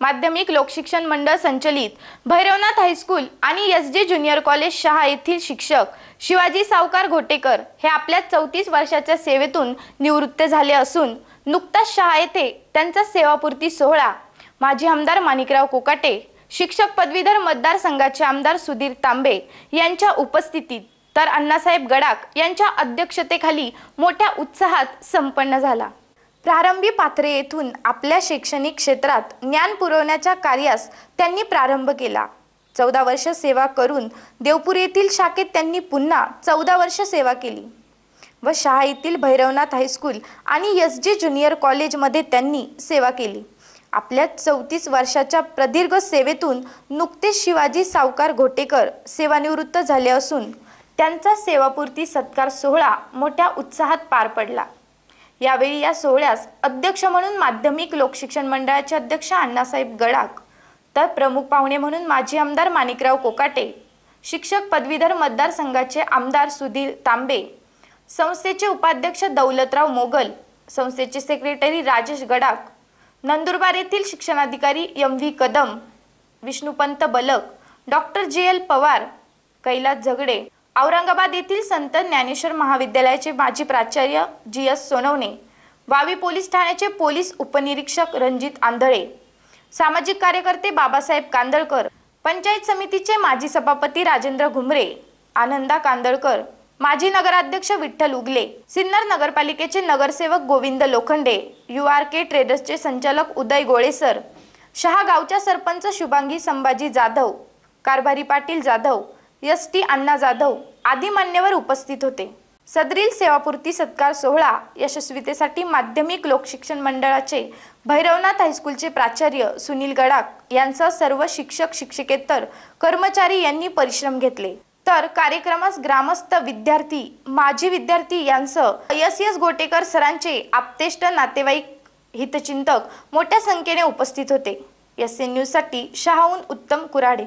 माध्यमिक लोकशिक्षण मंडळ संचलित भैरवनाथ हायस्कूल आणि S J junior college Shaha येथील शिक्षक शिवाजी सावकार घोटेकर हे आपल्या चौतीस वर्षाच्या सेवेतून निवृत्त झाले असून नुकताच शहा येथे त्यांचा सेवापूर्ती सोहळा. माजी आमदार माणिकराव कोकाटे शिक्षक पदवीधर मतदारसंघाचे आमदार सुधीर तांबे यांच्या उपस्थितीत तर अण्णासाहेब गडाख यांच्या अध्यक्षतेखाली मोठ्या उत्साहात संपन्न झाला. प्रारंभी पात्रे येथून आपल्या शैक्षणिक क्षेत्रात ज्ञान पुरवण्याच्या कार्यास त्यांनी प्रारंभ केला. चौदा वर्ष सेवा करून देवपूर येथील शाखेत त्यांनी पुन्हा चौदा वर्ष सेवा केली. व शहा येथील भैरवनाथ हायस्कूल आणि एस जे ज्युनियर कॉलेजमध्ये त्यांनी सेवा केली. आपल्या चौतीस वर्षाच्या प्रदीर्घ सेवेतून नुकतेच शिवाजी सावकार घोटेकर सेवानिवृत्त झाले असून त्यांचा सेवापूर्ती सत्कार सोहळा मोठ्या उत्साहात पार पडला. यावेळी या सोहळ्यास अध्यक्ष म्हणून माध्यमिक लोकशिक्षण मंडळाचे अध्यक्ष अण्णासाहेब गडाख तर प्रमुख पाहुणे म्हणून माजी आमदार माणिकराव कोकाटे शिक्षक पदवीधर मतदारसंघाचे आमदार सुधीर तांबे संस्थेचे उपाध्यक्ष दौलतराव मोगल संस्थेचे सेक्रेटरी राजेश गडाख नंदुरबार येथील शिक्षणाधिकारी M V Kadam Vishnupant Balak doctor J L Pawar Kailas Zagade Aurangabad येथील संत ज्ञानेश्वर महाविद्यालयाचे माजी प्राचार्य G S Sonawane Vavi police ठाण्याचे पोलीस उपनिरीक्षक रणजित आंधळे सामाजिक कार्यकर्ते बाबासाहेब कांदळकर पंचायत समितीचे माजी सभापती राजेंद्र घुमरे आनंदा कांदळकर माजी नगराध्यक्ष विठ्ठल उगले सिन्नर नगरपालिकेचे नगरसेवक Govind Lokhande U R K ट्रेडर्सचे संचालक उदय गोळेसर शहा गावच्या सरपंच शुभांगी संभाजी जाधव कारभारी पाटील जाधव एस टी अण्णा जाधव आदी मान्यवर उपस्थित होते. सदरील सेवापूर्ती सत्कार सोहळा यशस्वीतेसाठी माध्यमिक लोकशिक्षण मंडळाचे भैरवनाथ हायस्कूलचे प्राचार्य सुनील गडाख यांसह सर्व शिक्षक शिक्षकेतर कर्मचारी यांनी परिश्रम घेतले. तर कार्यक्रमास ग्रामस्थ विद्यार्थी माजी विद्यार्थी यांसह एस एस गोटेकर सरांचे आप्तेष्ट नातेवाईक हितचिंतक मोठ्या संख्येने उपस्थित होते. एस एन न्यूजसाठी शहाहून उत्तम कुराडे.